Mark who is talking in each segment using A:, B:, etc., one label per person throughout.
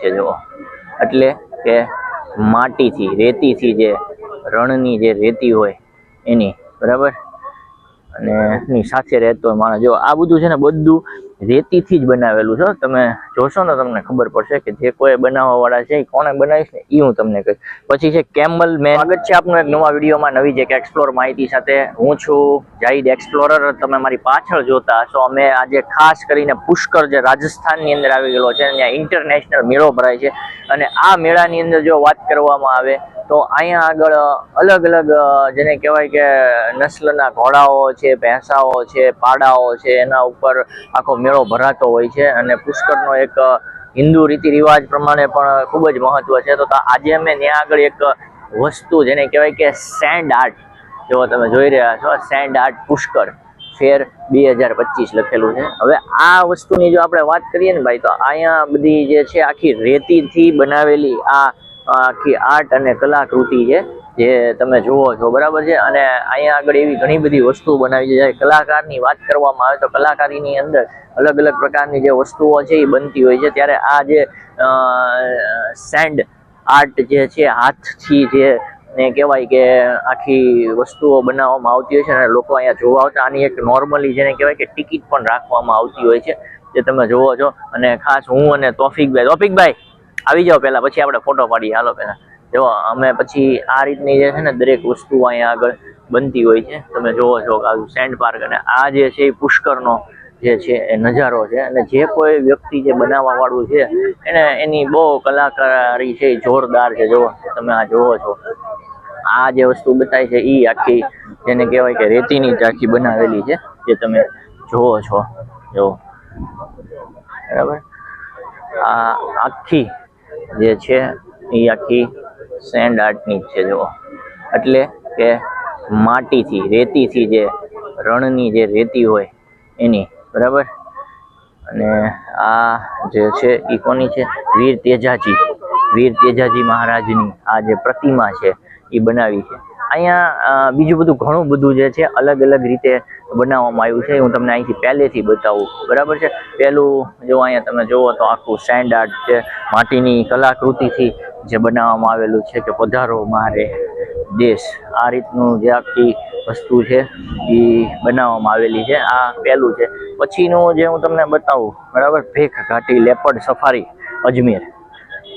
A: છે, જુઓ. એટલે કે માટીથી, રેતીથી જે રણની જે રેતી હોય એની, બરાબર? અને એની સાથે રહેતો માણસ. જો આ બધું છે ને બધું રેતીથી જ બનાવેલું છે. તમે જોશો ને તમને ખબર પડશે કે જે કોઈ બનાવવા વાળા છે એ કોણે બનાવીશ ને એ હું તમને કહીશ. પછી છે કેમલ મેન. સ્વાગત છે આપનું એક નવા વિડીયોમાં નવી જે એક એક્સપ્લોર માહિતી સાથે. હું છું જાહિદ એક્સપ્લોરર તમે મારી પાછળ જોતા હશો. અમે આજે ખાસ કરીને પુષ્કર જે રાજસ્થાનની અંદર આવી ગયેલો છે. ત્યાં ઇન્ટરનેશનલ મેળો ભરાય છે. અને આ મેળાની અંદર જો વાત કરવામાં આવે તો અહીંયા આગળ અલગ અલગ જેને કહેવાય કે નસ્લના ઘોડાઓ છે, ભેંસાઓ છે, પાડાઓ છે, એના ઉપર આખો મેળો ભરાતો હોય છે અને પુષ્કરનો એક હિન્દુ રીતિ રિવાજ પ્રમાણે પણ ખૂબ જ મહત્વ છે. તો, આજે અમે ત્યાં આગળ એક વસ્તુ જેને કહેવાય કે સેન્ડ આર્ટ, જો તમે જોઈ રહ્યા છો, સેન્ડ આર્ટ પુષ્કર ફેર બે હજાર પચીસ લખેલું છે. હવે આ વસ્તુની જો આપણે વાત કરીએ ને ભાઈ, તો અહીંયા બધી જે છે આખી રેતીથી બનાવેલી આ આખી આર્ટ અને કલાકૃતિ છે, જે તમે જુઓ છો, બરાબર છે? અને અહીંયા આગળ એવી ઘણી બધી વસ્તુઓ બનાવી છે, જ્યારે કલાકારની વાત કરવામાં આવે તો કલાકારીની અંદર અલગ અલગ પ્રકારની જે વસ્તુઓ છે એ બનતી હોય છે. ત્યારે આ જે સેન્ડ આર્ટ જે છે, હાથથી જે ને કહેવાય કે આખી વસ્તુઓ બનાવવામાં આવતી હોય છે અને લોકો અહીંયા જોવા આવતા. આની એક નોર્મલી જેને કહેવાય કે ટિકિટ પણ રાખવામાં આવતી હોય છે, જે તમે જોવો છો. અને ખાસ હું અને તોફિકભાઈ તોફિકભાઈ આવી જાઓ પહેલા, પછી આપણે ફોટો પાડીએ. હાલો પહેલા. જો, અમે પછી આ રીતની જે છે ને દરેક વસ્તુ અહીંયા આગળ બનતી હોય છે. તમે જોવો છો કે આ સેન્ડ પાર્ક અને આ જે છે એ પુષ્કરનો જે છે એ નજારો છે. અને જે કોઈ વ્યક્તિ જે બનાવવા વાળું છે, એને એની બહુ કલાકારી છે જોરદાર છે. જો તમે આ જોવો છો. આ જે વસ્તુ બતાવી છે એ આખી જેને કહેવાય કે રેતીની જ આખી બનાવેલી છે, જે તમે જોવો છો. જો બરાબર? આ આખી જે છે, એ આખી સેન્ડ આર્ટની છે, જુઓ. એટલે કે માટીથી, રેતીથી જે રણની જે રેતી હોય એની, બરાબર? અને આ જે છે, એ કોની છે? વીર તેજાજી. વીર તેજાજી મહારાજની આ જે પ્રતિમા છે, એ બનાવી છે. અહીંયા બીજું બધું ઘણું બધું જે છે અલગ અલગ રીતે બનાવવામાં આવ્યું છે. હું તમને અહીંથી પહેલેથી બતાવું. બરાબર છે? પહેલું, જો અહીંયા તમે જુઓ તો આખું સેન્ડ આર્ટ છે માટીની કલાકૃતિથી જે બનાવવામાં આવેલું છે કે પધારો મારે દેશ. આ રીતનું જે આખી વસ્તુ છે એ બનાવવામાં આવેલી છે. આ પહેલું છે. પછીનું જે હું તમને બતાવું, બરાબર? ભેખ ઘાટી, લેપડ, સફારી, અજમેર.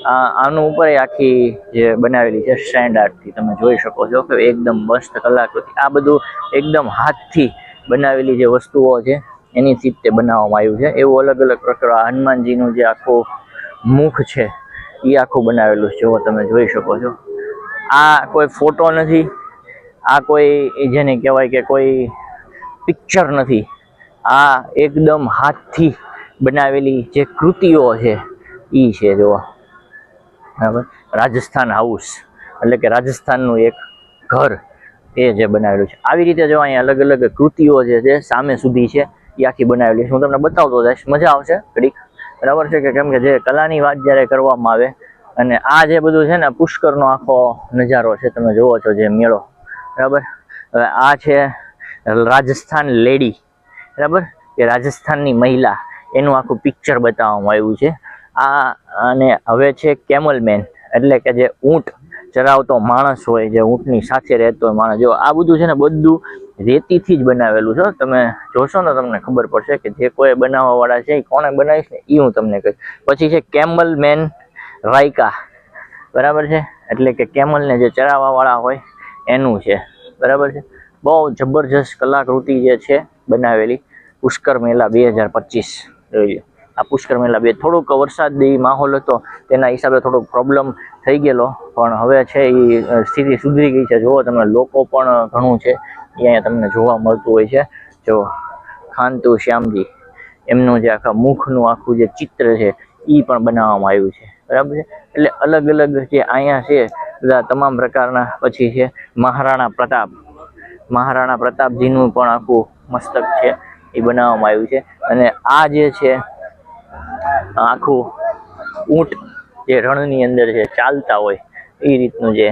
A: આનું ઉપર આખી જે બનાવેલી છે સ્ટેન્ડ આર્ટથી તમે જોઈ શકો છો કે એકદમ મસ્ત કલાકૃતિ. આ બધું એકદમ હાથથી બનાવેલી જે વસ્તુઓ છે એનીથી જ તે બનાવવામાં આવ્યું છે. એવું અલગ અલગ પ્રકાર હનુમાનજીનું જે આખું મુખ છે એ આખું બનાવેલું છે તમે જોઈ શકો છો. આ કોઈ ફોટો નથી, આ કોઈ જેને કહેવાય કે કોઈ પિક્ચર નથી. આ એકદમ હાથથી બનાવેલી જે કૃતિઓ છે એ છે જોવા બરાબર? રાજસ્થાન હાઉસ એટલે કે રાજસ્થાનનું એક ઘર એ જે બનાવેલું છે. આવી રીતે જો અહીંયા અલગ અલગ કૃતિઓ જે છે, સામે સુધી છે, એ આખી બનાવેલી છે. હું તમને બતાવતો જઈશ. મજા આવશે ઘડીક. બરાબર છે કે કેમ કે જે કલાની વાત જ્યારે કરવામાં આવે અને આ જે બધું છે ને પુષ્કરનો આખો નજારો છે, તમે જુઓ છો જે મેળો. બરાબર? હવે આ છે રાજસ્થાન લેડી બરાબર? કે રાજસ્થાનની મહિલા. એનું આખું પિક્ચર બતાવવામાં આવ્યું છે. આ અને હવે છે કેમલ મેન એટલે કે જે ઊંટ ચરાવતો માણસ હોય, જે ઊંટની સાથે રહેતો હોય માણસ. જો આ બધું છે ને બધું રેતીથી જ બનાવેલું છે. તમે જોશો ને તમને ખબર પડશે કે જે કોઈ બનાવવાવાળા છે એ કોણે બનાવીશ ને એ હું તમને કહીશ. પછી છે કેમલ મેન રાયકા. બરાબર છે? એટલે કે કેમલને જે ચરાવવાવાળા હોય એનું છે. બરાબર છે? બહુ જબરજસ્ત કલાકૃતિ જે છે બનાવેલી. પુષ્કર મેલા બે હજાર પચીસ. જોઈ આ પુષ્કર મેળા બે થોડુંક વરસાદી માહોલ હતો, તેના હિસાબે થોડોક પ્રોબ્લેમ થઈ ગયેલો. પણ હવે છે એ સ્થિતિ સુધરી ગઈ છે. જુઓ તમે લોકો પણ ઘણું છે. અહીંયા તમને જોવા મળતું હોય છે. જો, ખાનતુ શ્યામજી, એમનું જે આખા મુખનું આખું જે ચિત્ર છે એ પણ બનાવવામાં આવ્યું છે. બરાબર છે? એટલે અલગ અલગ જે અહીંયા છે, બધા તમામ પ્રકારના પછી છે, મહારાણા પ્રતાપ. મહારાણા પ્રતાપજીનું પણ આખું મસ્તક છે, એ બનાવવામાં આવ્યું છે. અને આ જે છે આખું ઊંટ જે રણની અંદર જે ચાલતા હોય, એ રીતનું જે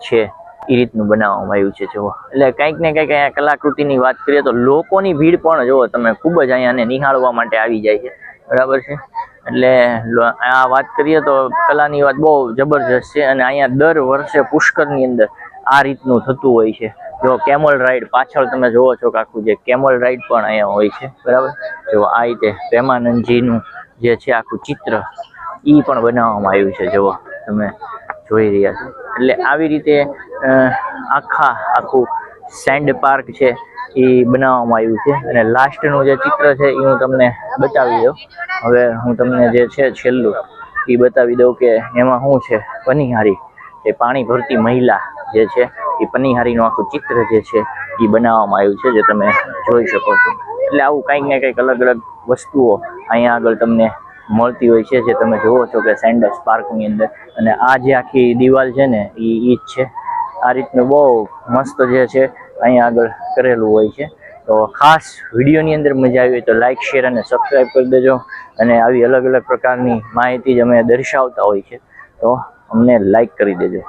A: છે, એ રીતનું બનાવવામાં આવ્યું છે. જુઓ. એટલે કંઈક ને કંઈક અહીંયા કલાકૃતિની વાત કરીએ તો લોકોની ભીડ પણ જુઓ તમે, ખૂબ જ અહીંયાને નિહાળવા માટે આવી જાય છે. બરાબર છે? એટલે આ વાત કરીએ તો કલાની વાત બહુ જબરજસ્ત છે અને અહીંયા દર વર્ષે પુષ્કરની અંદર આ રીતનું થતું હોય છે. જો કેમલ રાઈડ પાછળ તમે જુઓ છો કે આખું જે કેમલ રાઈડ પણ અહીંયા હોય છે. બરાબર? જો આ રીતે પ્રેમાનંદજીનું જે છે આખું ચિત્ર એ પણ બનાવવામાં આવ્યું છે. જુઓ, તમે જોઈ રહ્યા છો. એટલે આવી રીતે આખા આખું સેન્ડ પાર્ક છે એ બનાવવામાં આવ્યું છે. અને લાસ્ટનું જે ચિત્ર છે એ હું તમને બતાવી દઉં. હવે હું તમને જે છે છેલ્લું એ બતાવી દઉં કે એમાં શું છે? પનિહારી એ પાણી ભરતી મહિલા જે છે એ પનિહારીનું આખું ચિત્ર જે છે એ બનાવવામાં આવ્યું છે, જે તમે જોઈ શકો છો. એટલે આવું કંઈક ને કંઈક અલગ અલગ વસ્તુઓ અહીંયા આગળ તમને મળતી હોય છે, જે તમે જુઓ છો કે સેન્ડસ પાર્કની અંદર. અને આ જે આખી દિવાલ છે ને, એ ઈ જ છે. આ રીતનું બહુ મસ્ત જે છે, અહીંયા આગળ કરેલું હોય છે. તો ખાસ વિડીયોની અંદર મજા આવી હોય તો લાઇક શેર અને સબસ્ક્રાઈબ કરી દેજો. અને આવી અલગ અલગ પ્રકારની માહિતી જ અમે દર્શાવતા હોય છે. તો અમને લાઇક કરી દેજો.